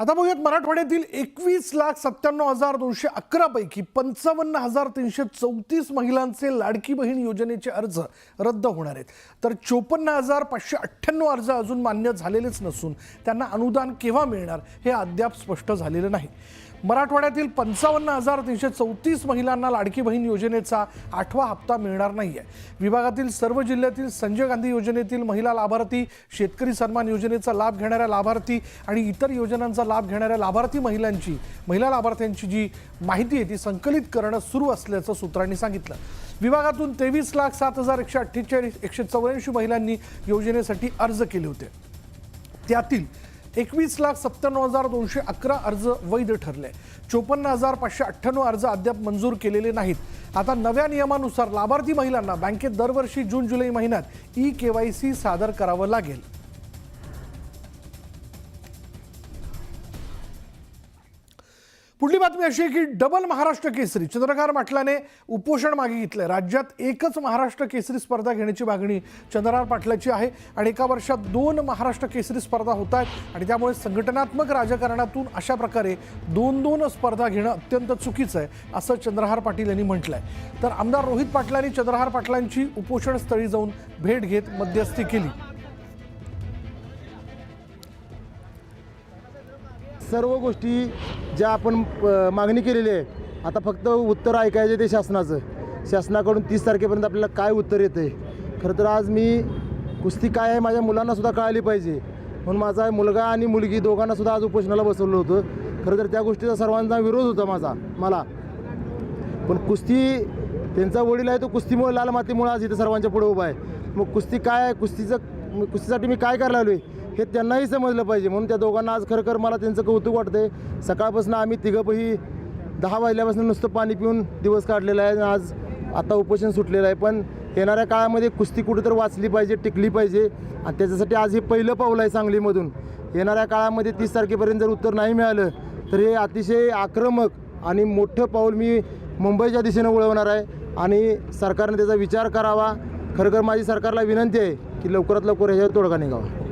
आता बघूयात मराठवाड्यातील एकवीस लाख सत्त्याण्णव हजार दोनशे अकरा पैकी पंचावन्न हजार तीनशे चौतीस महिलांचे लाडकी बहीण योजनेचे अर्ज रद्द होणार आहेत. तर चोपन्न हजार पाचशे अठ्ठ्याण्णव अर्ज अजून मान्य झालेलेच नसून त्यांना अनुदान केव्हा मिळणार हे अद्याप स्पष्ट झालेलं नाही. मराठवाड्यातील पंचावन्न हजार तीनशे चौतीस महिलांना लाडकी बहीण योजनेचा आठवा हप्ता मिळणार नाही आहे विभागातील सर्व जिल्ह्यातील संजय गांधी योजनेतील महिला लाभार्थी शेतकरी सन्मान योजनेचा लाभ घेणाऱ्या लाभार्थी आणि इतर योजनांचा लाभ घेणाऱ्या लाभार्थी महिलांची महिला लाभार्थ्यांची जी माहिती आहे ती संकलित करणं सुरू असल्याचं सूत्रांनी सांगितलं. विभागातून तेवीस लाख सात हजार एकशे अठ्ठेचाळीस एकशे चौऱ्याऐंशी महिलांनी योजनेसाठी अर्ज केले होते. त्यातील एकवीस लाख सत्त्याण्णव हजार दोनशे अकरा अर्ज वैध ठरले. चोपन्न हजार पाचशे अठ्ठ्याण्णव अर्ज अद्याप मंजूर केलेले नाहीत. आता नव्या नियमानुसार लाभार्थी महिलांना बँकेत दरवर्षी जून जुलै महिन्यात ई के वाय सी सादर करावं लागेल. पुढली बातमी अशी आहे की डबल महाराष्ट्र केसरी. चंद्रकांत पाटलाने उपोषण मागे घेतलंय. राज्यात एकच महाराष्ट्र केसरी स्पर्धा घेण्याची मागणी चंद्रकांत पाटलाची आहे आणि एका वर्षात दोन महाराष्ट्र केसरी स्पर्धा होत आहेत आणि त्यामुळे संघटनात्मक राजकारणातून अशा प्रकारे दोन दोन स्पर्धा घेणं अत्यंत चुकीचं आहे असं चंद्रहार पाटील यांनी म्हटलं आहे तर आमदार रोहित पाटलांनी चंद्रहार पाटलांची उपोषणस्थळी जाऊन भेट घेत मध्यस्थी केली. सर्व गोष्टी ज्या आपण मागणी केलेली आहे आता फक्त उत्तर ऐकायचे ते शासनाचं. शासनाकडून तीस तारखेपर्यंत आपल्याला काय उत्तर येतं आहे खरं तर आज मी कुस्ती काय आहे माझ्या मुलांनासुद्धा कळाली पाहिजे. म्हणून माझा मुलगा आणि मुलगी दोघांनासुद्धा आज उपोषणाला बसवलं होतं. खरं तर त्या गोष्टीचा सर्वांचा विरोध होता माझा मला. पण कुस्ती त्यांचा वडील आहे तो कुस्तीमुळे लाल मातीमुळे आज इथं सर्वांच्या पुढे उभा आहे. मग कुस्ती काय आहे? कुस्तीचं मग कुस्तीसाठी मी काय करायला आलो आहे हे त्यांनाही समजलं पाहिजे. म्हणून त्या दोघांना आज खरं खर मला त्यांचं कौतुक वाटतंय. सकाळपासून आम्ही तिघंपही दहा वाजल्यापासून नुसतं पाणी पिऊन दिवस काढलेला आहे. आज आता उपोषण सुटलेलं आहे. पण येणाऱ्या काळामध्ये कुस्ती कुठेतरी वाचली पाहिजे टिकली पाहिजे. आणि त्याच्यासाठी आज हे पहिलं पाऊल आहे सांगलीमधून. येणाऱ्या काळामध्ये तीस तारखेपर्यंत जर उत्तर नाही मिळालं तर हे अतिशय आक्रमक आणि मोठं पाऊल मी मुंबईच्या दिशेनं वळवणार आहे. आणि सरकारने त्याचा विचार करावा. खरंखर माझी सरकारला विनंती आहे की लवकरात लवकर ह्याच्यावर तोडगा निघावा.